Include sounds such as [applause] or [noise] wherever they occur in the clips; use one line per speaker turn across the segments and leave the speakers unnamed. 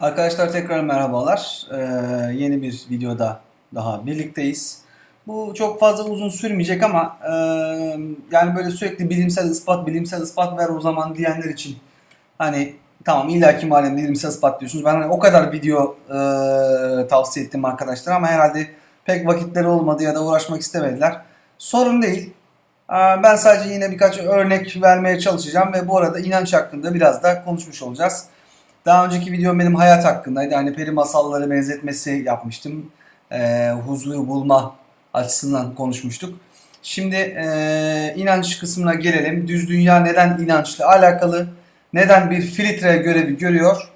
Arkadaşlar tekrar merhabalar. Ee, yeni bir videoda daha birlikteyiz. Bu çok fazla uzun sürmeyecek ama e, yani böyle sürekli bilimsel ispat, bilimsel ispat ver o zaman diyenler için hani tamam illaki malum bilimsel ispat diyorsunuz. Ben hani o kadar video e, tavsiye ettim arkadaşlar ama herhalde pek vakitleri olmadı ya da uğraşmak istemediler. Sorun değil. Ee, Ben sadece yine birkaç örnek vermeye çalışacağım ve bu arada inanç hakkında biraz da konuşmuş olacağız. Daha önceki videom benim hayat hakkındaydı. Hani peri masalları benzetmesi yapmıştım. Ee, huzuru bulma açısından konuşmuştuk. Şimdi e, inanç kısmına gelelim. Düz dünya neden inançla alakalı? Neden bir filtre görevi görüyor?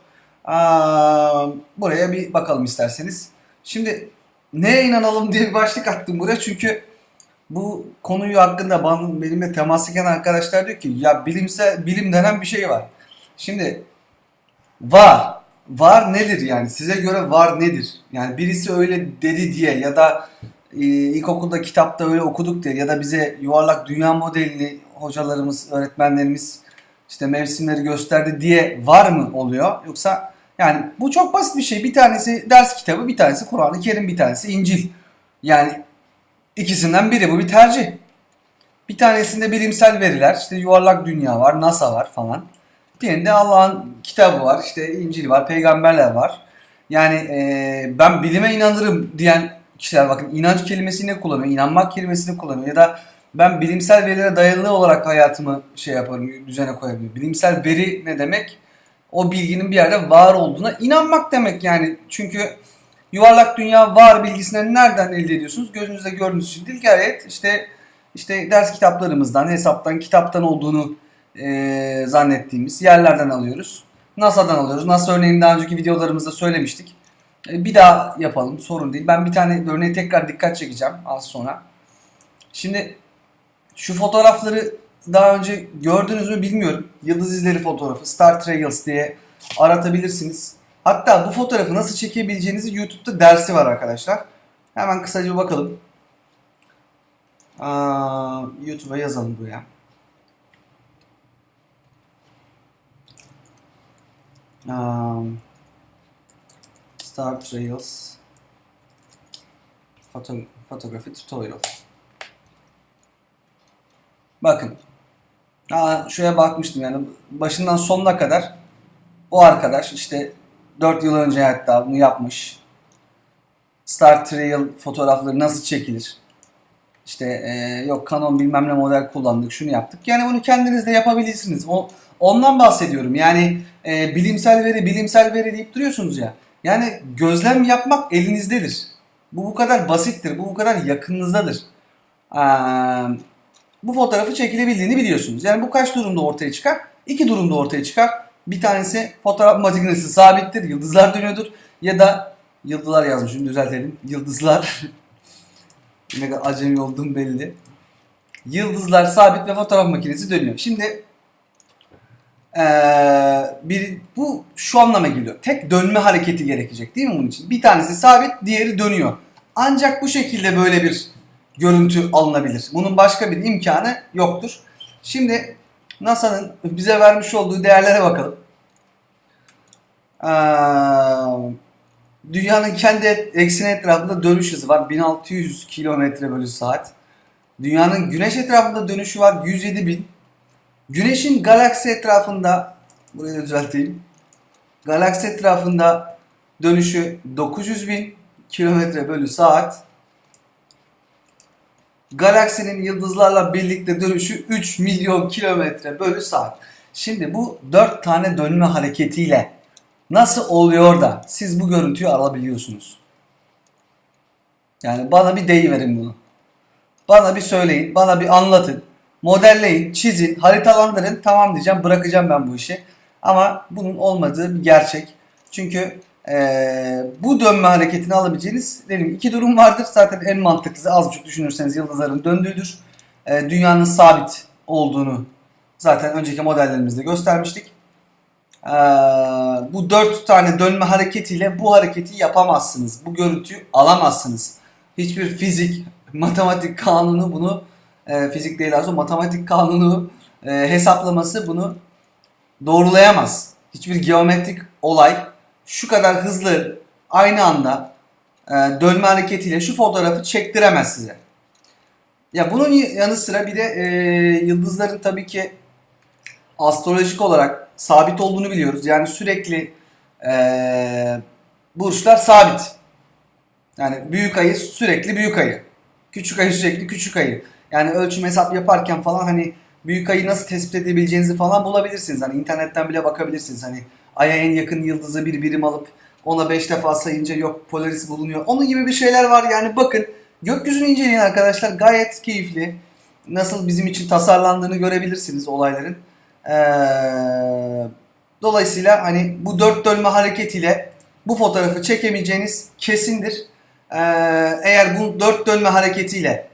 Aa, buraya bir bakalım isterseniz. Şimdi neye inanalım diye bir başlık attım buraya çünkü bu konuyu hakkında benimle temas eden arkadaşlar diyor ki ya bilimsel bilim denen bir şey var. Şimdi Var. Var nedir yani? Size göre var nedir? Yani birisi öyle dedi diye ya da e, ilkokulda kitapta öyle okuduk diye ya da bize yuvarlak dünya modelini hocalarımız, öğretmenlerimiz işte mevsimleri gösterdi diye var mı oluyor? Yoksa yani bu çok basit bir şey. Bir tanesi ders kitabı, bir tanesi Kur'an-ı Kerim, bir tanesi İncil. Yani ikisinden biri bu bir tercih. Bir tanesinde bilimsel veriler, işte yuvarlak dünya var, NASA var falan. Diğerinde Allah'ın kitabı var, işte İncil var, peygamberler var. Yani e, ben bilime inanırım diyen kişiler bakın inanç kelimesini kullanıyor, inanmak kelimesini kullanıyor ya da ben bilimsel verilere dayalı olarak hayatımı şey yaparım, düzene koyabilirim. Bilimsel veri ne demek? O bilginin bir yerde var olduğuna inanmak demek yani. Çünkü yuvarlak dünya var bilgisinden nereden elde ediyorsunuz? Gözünüzde gördüğünüz için değil gayet işte işte ders kitaplarımızdan, hesaptan, kitaptan olduğunu e, zannettiğimiz yerlerden alıyoruz. NASA'dan alıyoruz. NASA örneğini daha önceki videolarımızda söylemiştik. E, bir daha yapalım sorun değil. Ben bir tane örneğe tekrar dikkat çekeceğim az sonra. Şimdi şu fotoğrafları daha önce gördünüz mü bilmiyorum. Yıldız izleri fotoğrafı Star Trails diye aratabilirsiniz. Hatta bu fotoğrafı nasıl çekebileceğinizi YouTube'da dersi var arkadaşlar. Hemen kısaca bakalım. Aa, YouTube'a yazalım buraya. Um, Star Trails Foto Photography Tutorial. Bakın. Aa, şuraya bakmıştım yani başından sonuna kadar bu arkadaş işte 4 yıl önce hatta bunu yapmış. Star Trail fotoğrafları nasıl çekilir? İşte e, yok Canon bilmem ne model kullandık şunu yaptık. Yani bunu kendiniz de yapabilirsiniz. O Ondan bahsediyorum. Yani e, bilimsel veri, bilimsel veri deyip duruyorsunuz ya. Yani gözlem yapmak elinizdedir. Bu bu kadar basittir. Bu bu kadar yakınınızdadır. Ee, bu fotoğrafı çekilebildiğini biliyorsunuz. Yani bu kaç durumda ortaya çıkar? İki durumda ortaya çıkar. Bir tanesi fotoğraf makinesi sabittir, yıldızlar dönüyordur. Ya da yıldızlar yazmışım düzeltelim. Yıldızlar. [laughs] ne kadar acemi olduğum belli. Yıldızlar sabit ve fotoğraf makinesi dönüyor. Şimdi ee, bir, bu şu anlama geliyor. Tek dönme hareketi gerekecek değil mi bunun için? Bir tanesi sabit, diğeri dönüyor. Ancak bu şekilde böyle bir görüntü alınabilir. Bunun başka bir imkanı yoktur. Şimdi NASA'nın bize vermiş olduğu değerlere bakalım. Ee, dünyanın kendi ekseni etrafında dönüş hızı var. 1600 km bölü saat. Dünyanın güneş etrafında dönüşü var. 107 bin. Güneşin galaksi etrafında burayı da düzelteyim. Galaksi etrafında dönüşü 900 bin kilometre bölü saat. Galaksinin yıldızlarla birlikte dönüşü 3 milyon kilometre bölü saat. Şimdi bu 4 tane dönme hareketiyle nasıl oluyor da siz bu görüntüyü alabiliyorsunuz? Yani bana bir deyiverin bunu. Bana bir söyleyin, bana bir anlatın modelleyin, çizin, haritalandırın. Tamam diyeceğim bırakacağım ben bu işi. Ama bunun olmadığı bir gerçek. Çünkü ee, bu dönme hareketini alabileceğiniz dedim iki durum vardır. Zaten en mantıklısı az buçuk düşünürseniz yıldızların döndüğüdür. E, dünyanın sabit olduğunu zaten önceki modellerimizde göstermiştik. E, bu dört tane dönme hareketiyle bu hareketi yapamazsınız. Bu görüntüyü alamazsınız. Hiçbir fizik, matematik kanunu bunu e, fizik değil aslında matematik kanunu e, hesaplaması bunu doğrulayamaz. Hiçbir geometrik olay şu kadar hızlı aynı anda e, dönme hareketiyle şu fotoğrafı çektiremez size. Ya bunun yanı sıra bir de e, yıldızların tabii ki astrolojik olarak sabit olduğunu biliyoruz. Yani sürekli e, burçlar sabit. Yani büyük ayı sürekli büyük ayı. Küçük ayı sürekli küçük ayı. Yani ölçüm hesap yaparken falan hani büyük ayı nasıl tespit edebileceğinizi falan bulabilirsiniz. Hani internetten bile bakabilirsiniz. Hani aya en yakın yıldızı bir birim alıp ona 5 defa sayınca yok Polaris bulunuyor. Onun gibi bir şeyler var yani bakın. Gökyüzünü inceleyin arkadaşlar. Gayet keyifli. Nasıl bizim için tasarlandığını görebilirsiniz olayların. Ee, dolayısıyla hani bu dört dönme hareketiyle bu fotoğrafı çekemeyeceğiniz kesindir. Ee, eğer bu dört dönme hareketiyle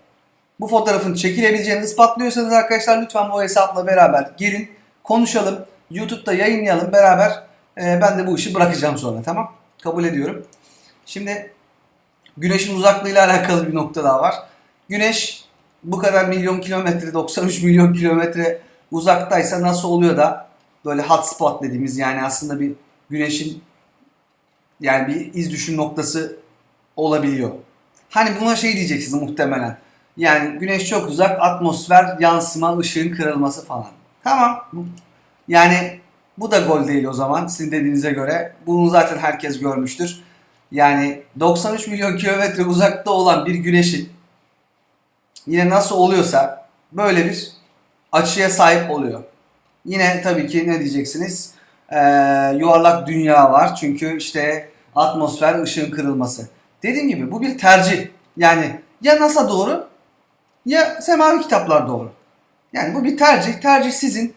bu fotoğrafın çekilebileceğini ispatlıyorsanız arkadaşlar lütfen bu hesapla beraber gelin konuşalım. YouTube'da yayınlayalım beraber. Ee, ben de bu işi bırakacağım sonra tamam. Kabul ediyorum. Şimdi Güneşin uzaklığıyla alakalı bir nokta daha var. Güneş bu kadar milyon kilometre, 93 milyon kilometre uzaktaysa nasıl oluyor da böyle hotspot dediğimiz yani aslında bir güneşin yani bir iz düşüm noktası olabiliyor. Hani buna şey diyeceksiniz muhtemelen. Yani güneş çok uzak, atmosfer, yansıma, ışığın kırılması falan. Tamam. Yani bu da gol değil o zaman sizin dediğinize göre. Bunu zaten herkes görmüştür. Yani 93 milyon kilometre uzakta olan bir güneşin yine nasıl oluyorsa böyle bir açıya sahip oluyor. Yine tabii ki ne diyeceksiniz? Ee, yuvarlak dünya var çünkü işte atmosfer ışığın kırılması. Dediğim gibi bu bir tercih. Yani ya NASA doğru ya semavi kitaplar doğru. Yani bu bir tercih. Tercih sizin.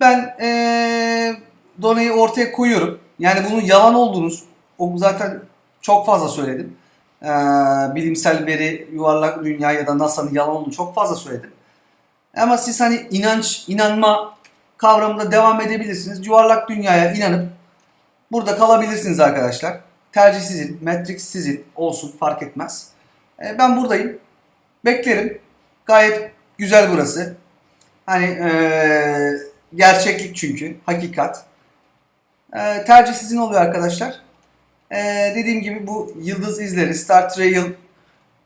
Ben ee, doneyi ortaya koyuyorum. Yani bunun yalan olduğunu o zaten çok fazla söyledim. Ee, bilimsel veri, yuvarlak dünya ya da NASA'nın yalan olduğunu çok fazla söyledim. Ama siz hani inanç, inanma kavramında devam edebilirsiniz. Yuvarlak dünyaya inanıp burada kalabilirsiniz arkadaşlar. Tercih sizin, Matrix sizin olsun fark etmez. Ee, ben buradayım. Beklerim. Gayet güzel burası. Hani ee, gerçeklik çünkü, hakikat. Ee, tercih sizin oluyor arkadaşlar. Ee, dediğim gibi bu yıldız izleri, Star Trail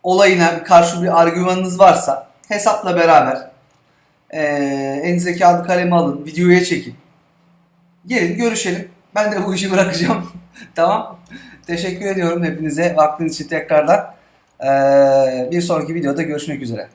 olayına karşı bir argümanınız varsa hesapla beraber ee, elinize kağıdı kalemi alın, videoya çekin. Gelin görüşelim. Ben de bu işi bırakacağım. [laughs] tamam. Teşekkür ediyorum hepinize vaktiniz için tekrardan. Ee, bir sonraki videoda görüşmek üzere.